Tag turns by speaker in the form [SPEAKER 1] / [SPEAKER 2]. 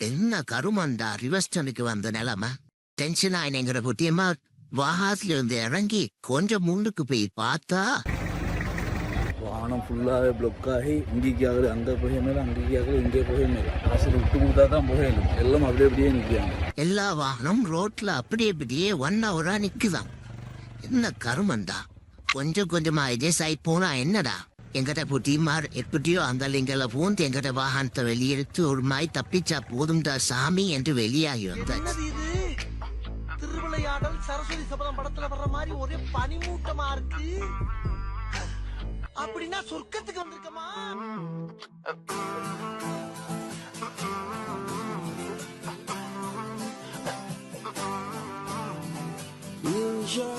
[SPEAKER 1] என்ன கருமண்டா ரிவர்ஸ்டனுக்கு வந்த நிலைமை? டென்ஷன் ஆயினங்கிற புட்டியமா வாகாஸ்ல இருந்து இறங்கி கொஞ்சம் முன்னுக்கு போய் பார்த்தா?
[SPEAKER 2] வானம் ஃபுல்லாகவே பிளாக் ஆகி இங்கேக்கு ஆகுது அங்கே போக மேலே அங்கேக்கு ஆகுது இங்கே போக மேலே காசில் விட்டு கொடுத்தா தான் போகணும் எல்லாம் அப்படியே அப்படியே நிற்கிறாங்க
[SPEAKER 1] எல்லா வாகனம் ரோட்ல அப்படியே இப்படியே ஒன் ஹவரா நிக்குதாம். என்ன கருமண்டா? கொஞ்சம் கொஞ்சமா அட்ஜஸ்ட் ஆகி போனா என்னடா? எங்கிட்ட புட்டிமார் எப்படியோ அந்த லிங்கல பூந்து எங்கிட்ட வாகனத்தை வெளியெடுத்து ஒரு மாய் தப்பிச்சா போதும்டா சாமி என்று வெளியாகி வந்தாச்சு
[SPEAKER 3] திருவிளையாடல் சரஸ்வதி சபதம் படத்துல வர்ற மாதிரி ஒரே பனிமூட்டமா இருக்கு. அப்படின்னா சொர்க்கத்துக்கு வந்திருக்கமா?
[SPEAKER 4] Your